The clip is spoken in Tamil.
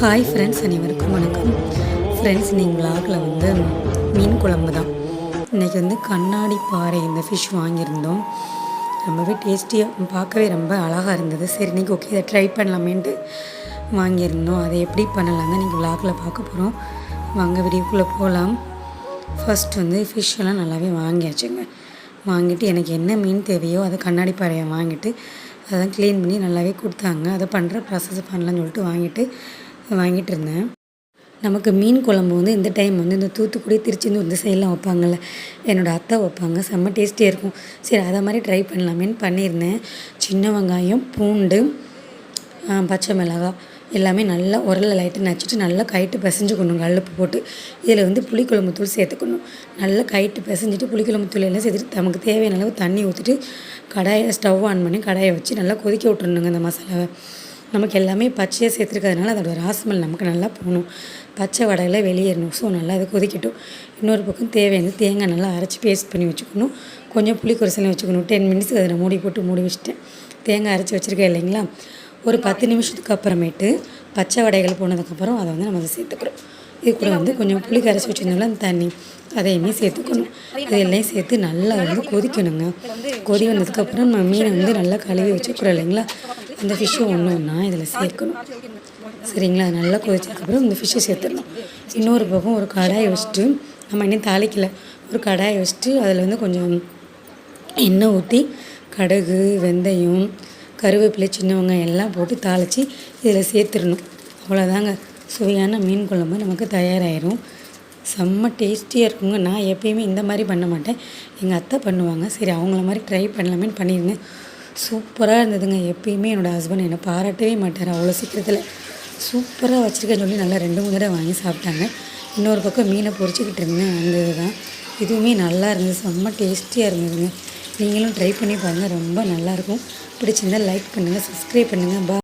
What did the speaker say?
ஹாய் ஃப்ரெண்ட்ஸ் அனைவருக்கும் வணக்கம். ஃப்ரெண்ட்ஸ் நீங்கள் விலாகில் வந்து மீன் குழம்பு தான். இன்றைக்கி வந்து கண்ணாடி பாறை இந்த ஃபிஷ் வாங்கியிருந்தோம். ரொம்பவே டேஸ்டியாக பார்க்கவே ரொம்ப அழகாக இருந்தது. சரி இன்றைக்கி ஓகே இதை ட்ரை பண்ணலாமேன்ட்டு வாங்கியிருந்தோம். அதை எப்படி பண்ணலாம் தான் நீங்கள் விலாகில் பார்க்க போகிறோம் வாங்க வீடியோக்குள்ளே போகலாம் ஃபர்ஸ்ட் வந்து ஃபிஷ் எல்லாம் நல்லாவே வாங்கியாச்சுங்க. வாங்கிட்டு எனக்கு என்ன மீன் தேவையோ அதை கண்ணாடி பாறையை வாங்கிட்டு அதெல்லாம் க்ளீன் பண்ணி நல்லாவே கொடுத்தாங்க. அதை பண்ணுற ப்ராசஸ் பண்ணலான்னு சொல்லிட்டு வாங்கிட்டு வாங்கிட்டு இருந்தேன் நமக்கு மீன் குழம்பு வந்து இந்த டைம் வந்து இந்த தூத்துக்குடி திருச்செந்தூர் இந்த சைடெலாம் வைப்பாங்கல்ல என்னோடய அத்தை வைப்பாங்க. செம்ம டேஸ்டியாக இருக்கும். சரி அதை மாதிரி ட்ரை பண்ணலாமேன்னு பண்ணியிருந்தேன். சின்ன வெங்காயம் பூண்டு பச்சை மிளகாய் எல்லாமே நல்லா உரலில் லைட்டாக நச்சுட்டு நல்லா கைட்டு பிசைஞ்சுக்கணும். கல்லுப்பு போட்டு இதில் வந்து புளிக்குழம்பு தூள் சேர்த்துக்கணும். நல்லா கைட்டு பிசைஞ்சிட்டு புளிக்குழம்பு தூள் எல்லாம் சேர்த்துட்டு நமக்கு தேவையான அளவு தண்ணி ஊற்றிட்டு கடாயை ஸ்டவ் ஆன் பண்ணி கடாயை வச்சு நல்லா கொதிக்க விட்டுருணுங்க அந்த மசாலாவை. நமக்கு எல்லாமே பச்சையாக சேர்த்துருக்கிறதுனால அதோட ராஸ்மல் நமக்கு நல்லா போகணும். பச்சை வடையில் வெளியேறணும். ஸோ நல்லா அதை கொதிக்கட்டும். இன்னொரு பக்கம் தேவையான தேங்காய் நல்லா அரைச்சி பேஸ்ட் பண்ணி வச்சுக்கணும். கொஞ்சம் புளி குறைசலையும் வச்சுக்கணும். டென் மினிட்ஸ்க்கு அதில் மூடி போட்டு மூடி வச்சுட்டேன். தேங்காய் அரைச்சி வச்சுருக்கேன் இல்லைங்களா? ஒரு பத்து நிமிஷத்துக்கு அப்புறமேட்டு பச்சை வடைகள் போனதுக்கப்புறம் அதை வந்து நம்ம அதை சேர்த்துக்கிறோம். இது கூட வந்து கொஞ்சம் புளி கரைச்சி வச்சுருந்தோம்ல அந்த தண்ணி. அதையுமே சேர்த்துக்கணும். அது எல்லாம் சேர்த்து நல்லா வந்து கொதிக்கணுங்க. கொதி வந்ததுக்கப்புறம் நம்ம மீனை வந்து நல்லா கழுவி வச்சுக்கிறோம் இல்லைங்களா? அந்த ஃபிஷ்ஷை ஒன்று ஒன்றா இதில் சேர்க்கணும். சரிங்களா? நல்லா கொதிச்சதுக்கப்புறம் இந்த ஃபிஷ்ஷை சேர்த்துடணும். இன்னொரு பக்கம் ஒரு கடாயை வச்சுட்டு நம்ம இன்னும் தாளிக்கல. ஒரு கடாயை வச்சுட்டு அதில் வந்து கொஞ்சம் எண்ணெய் ஊற்றி கடுகு வெந்தயம் கருவேப்பிலை சின்னவங்க எல்லாம் போட்டு தாளித்து இதில் சேர்த்துடணும். அவ்வளோதாங்க சுவையான மீன் குழம்பு நமக்கு தயாராகிரும் செம்ம டேஸ்டியாக இருக்குங்க. நான் எப்பயுமே இந்த மாதிரி பண்ண மாட்டேன். எங்கள் அத்தை பண்ணுவாங்க. சரி அவங்கள மாதிரி ட்ரை பண்ணலாமேன்னு பண்ணியிருந்தேன். சூப்பராக இருந்ததுங்க. எப்பயுமே என்னோடய ஹஸ்பண்ட் என்னை பாராட்டவே மாட்டார் அவ்வளோ சீக்கிரத்தில். சூப்பராக வச்சுருக்கேன்னு சொல்லி நல்லா ரெண்டு மூணு தடவை வாங்கி சாப்பிட்டாங்க. இன்னொரு பக்கம் மீனை பொறிச்சிக்கிட்டு இருந்தேன். அந்த இதுதான் இதுவுமே நல்லா இருந்தது. செம்ம டேஸ்டியாக இருந்ததுங்க. நீங்களும் ட்ரை பண்ணி பாருங்கள் ரொம்ப நல்லாயிருக்கும் பிடிச்சிருந்தா லைக் பண்ணுங்கள் சப்ஸ்கிரைப் பண்ணுங்கள் பா